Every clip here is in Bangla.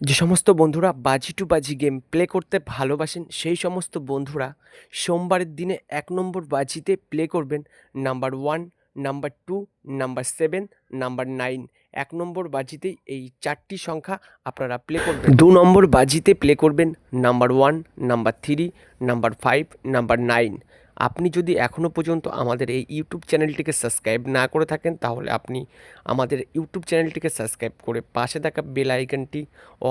যে সমস্ত বন্ধুরা বাজি টু বাজি গেম প্লে করতে ভালোবাসেন, সেই সমস্ত বন্ধুরা সোমবারের দিনে এক নম্বর বাজিতে প্লে করবেন number one number two number seven number nine এক নম্বর বাজিতেই এই চারটি সংখ্যা আপনারা প্লে করবেন। দু নম্বর বাজিতে প্লে করবেন number one number three number five number nine আপনি যদি এখনও পর্যন্ত আমাদের এই ইউটিউব চ্যানেলটিকে সাবস্ক্রাইব না করে থাকেন, তাহলে আপনি আমাদের ইউটিউব চ্যানেলটিকে সাবস্ক্রাইব করে পাশে থাকা বেল আইকনটি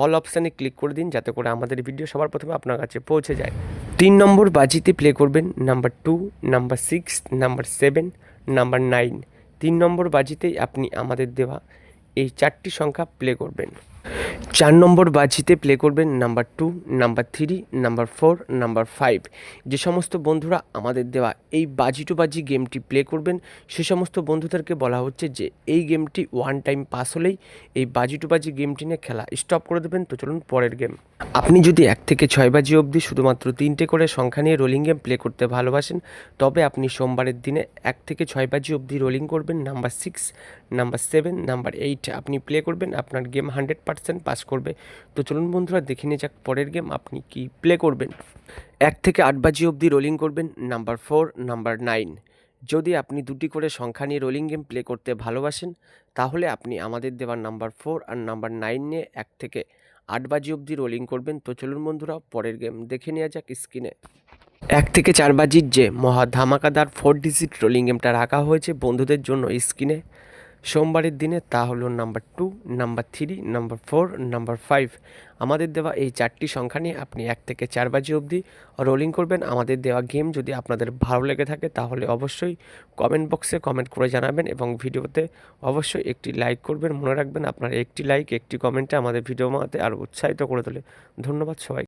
অল অপশানে ক্লিক করে দিন, যাতে করে আমাদের ভিডিও সবার প্রথমে আপনার কাছে পৌঁছে যায়। তিন নম্বর বাজিতে প্লে করবেন number two number six number seven number nine তিন নম্বর বাজিতেই আপনি আমাদের দেওয়া এই চারটি সংখ্যা প্লে করবেন। চার নম্বর বাজিতে প্লে করবেন number two number three number four number five যে সমস্ত বন্ধুরা আমাদের দেওয়া এই বাজি টু বাজি গেমটি প্লে করবেন, সে সমস্ত বন্ধুদেরকে বলা হচ্ছে যে এই গেমটি ওয়ান টাইম পাস হলেই এই বাজি টু বাজি গেমটি নিয়ে খেলা স্টপ করে দেবেন। তো চলুন পরের গেম আপনি যদি এক থেকে ছয় বাজি অবধি শুধুমাত্র তিনটে করে সংখ্যা নিয়ে রোলিং গেম প্লে করতে ভালোবাসেন, তবে আপনি সোমবারের দিনে এক থেকে ছয় বাজি অবধি রোলিং করবেন। Number six number seven number eight আপনি প্লে করবেন, আপনার গেম হান্ড্রেড পার্সেন্ট পাস করবে। তো চলুন বন্ধুরা, দেখে নিয়ে যাক পরের গেম আপনি কি প্লে করবেন? এক থেকে আট বাজি অবধি রোলিং করবেন নাম্বার ফোর নাম্বার নাইন যদি আপনি দুটি করে সংখ্যা নিয়ে রোলিং গেম প্লে করতে ভালোবাসেন, তাহলে আপনি আমাদের দেওয়ার নাম্বার ফোর আর নাম্বার নাইন নিয়ে এক থেকে আট বাজি অবধি রোলিং করবেন। তো চলুন বন্ধুরা, পরের গেম দেখে নেওয়া যাক স্ক্রিনে এক থেকে চার বাজির যে মহা ধামাকাদার ফোর ডিজিট রোলিং গেমটা রাখা হয়েছে বন্ধুদের জন্য স্ক্রিনে সোমবারের দিনে তা হলো number two number three number four number five আমাদের দেওয়া এই চারটি সংখ্যা নিয়ে আপনি এক থেকে চার বাজি অবধি রোলিং করবেন। আমাদের দেওয়া গেম যদি আপনাদের ভালো লেগে থাকে তাহলে অবশ্যই কমেন্ট বক্সে কমেন্ট করে জানাবেন এবং ভিডিওতে অবশ্যই একটি লাইক করবেন। মনে রাখবেন আপনার একটি লাইক একটি কমেন্টে আমাদের ভিডিও বানাতে আরও উৎসাহিত করে তোলে। ধন্যবাদ সবাই